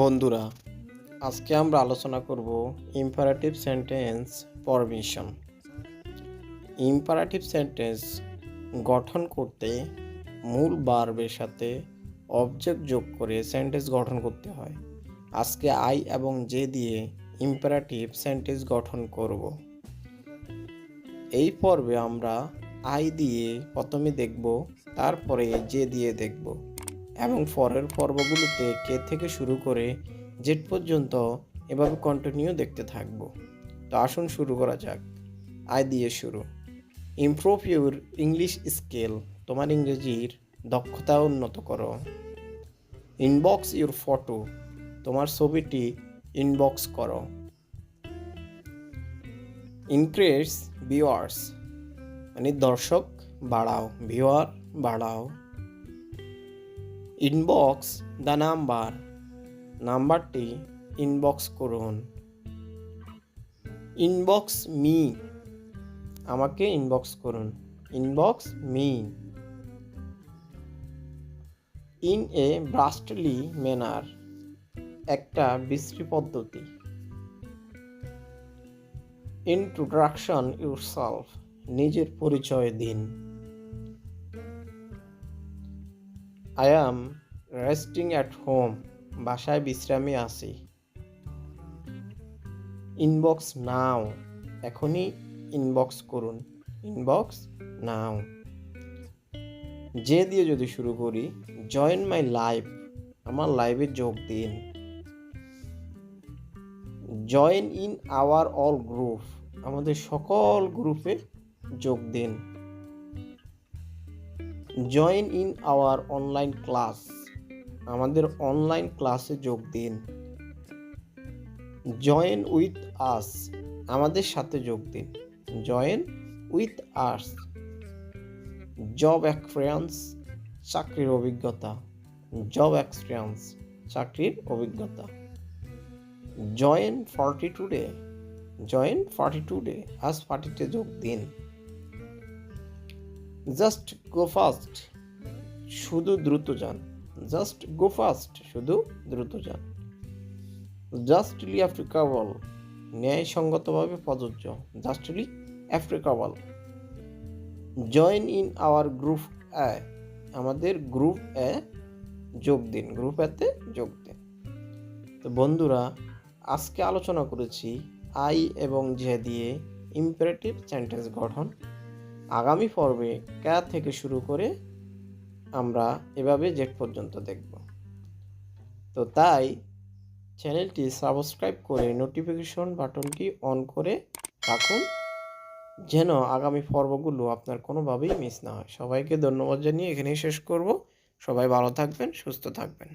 বন্ধুরা, আজকে আমরা আলোচনা করব imperative sentence permission imperative sentence গঠন করতে মূল বার্বের সাথে অবজেক্ট যোগ করে সেন্টেন্স গঠন করতে হয়। আজকে আই এবং জে দিয়ে ইম্পারেটিভ সেন্টেন্স গঠন করব। এই পর্বে আমরা আই দিয়ে প্রথমে দেখব, তারপরে জে দিয়ে দেখব। এবং পরের পর্বগুলোতে কে থেকে শুরু করে জেড পর্যন্ত এভাবে কন্টিনিউ দেখতে থাকব। তো আসুন শুরু করা যাক। আয় দিয়ে শুরু। ইমপ্রুভ ইউর ইংলিশ স্কিল তোমার ইংরেজির দক্ষতা উন্নত করো। ইনবক্স ইউর ফটো তোমার ছবিটি ইনবক্স করো। ইনক্রিজ ভিওয়ার্স মানে দর্শক বাড়াও। ভিউয়ার বাড়াও। ইনবক্স দ্য নাম্বার নাম্বারটি ইনবক্স করুন। ইনবক্স মি আমাকে ইনবক্স করুন। Inbox me in a beastly manner একটা বিশ্রী পদ্ধতি। ইন্ট্রোডাকশন ইউরসেলফ নিজের পরিচয় দিন। I am resting at home বাসায় বিশ্রামে আছি। ইনবক্স নাও এখনই ইনবক্স করুন। ইনবক্স নাও যে দিয়ে যদি শুরু করি জয়েন মাই লাইভ আমার লাইভে যোগ দিন। Join in our all group আমাদের সকল গ্রুপে যোগ দিন। Join in our online class আমাদের অনলাইন ক্লাসে যোগ দিন। জয়েন উইথ আস আমাদের সাথে যোগ দিন। Join with us job experience চাকরির অভিজ্ঞতা। জব এক্সপিরিয়েন্স চাকরির অভিজ্ঞতা। Join party today join party today আজ পার্টিতে যোগ দিন। জাস্ট গো ফাস্ট শুধু দ্রুত যান। জাস্ট গো ফাস্ট শুধু দ্রুত যান। জাস্টলি আফ্রিকাবল ন্যায়সঙ্গতভাবে প্রযোজ্য। Justly applicable join in our group এ আমাদের গ্রুপ এ যোগ দিন। গ্রুপ এতে যোগ দিন। তো বন্ধুরা, আজকে আলোচনা করেছি আই এবং জে দিয়ে ইম্পারেটিভ সেন্টেন্স গঠন। আগামী পর্বে ক্যা থেকে শুরু করে আমরা এভাবে জেট পর্যন্ত দেখব। তো তাই চ্যানেলটি সাবস্ক্রাইব করে নোটিফিকেশন বাটনটি অন করে রাখুন, যেন আগামী পর্বগুলো আপনার কোনোভাবেই মিস না হয়। সবাইকে ধন্যবাদ জানিয়ে এখানেই শেষ করব। সবাই ভালো থাকবেন, সুস্থ থাকবেন।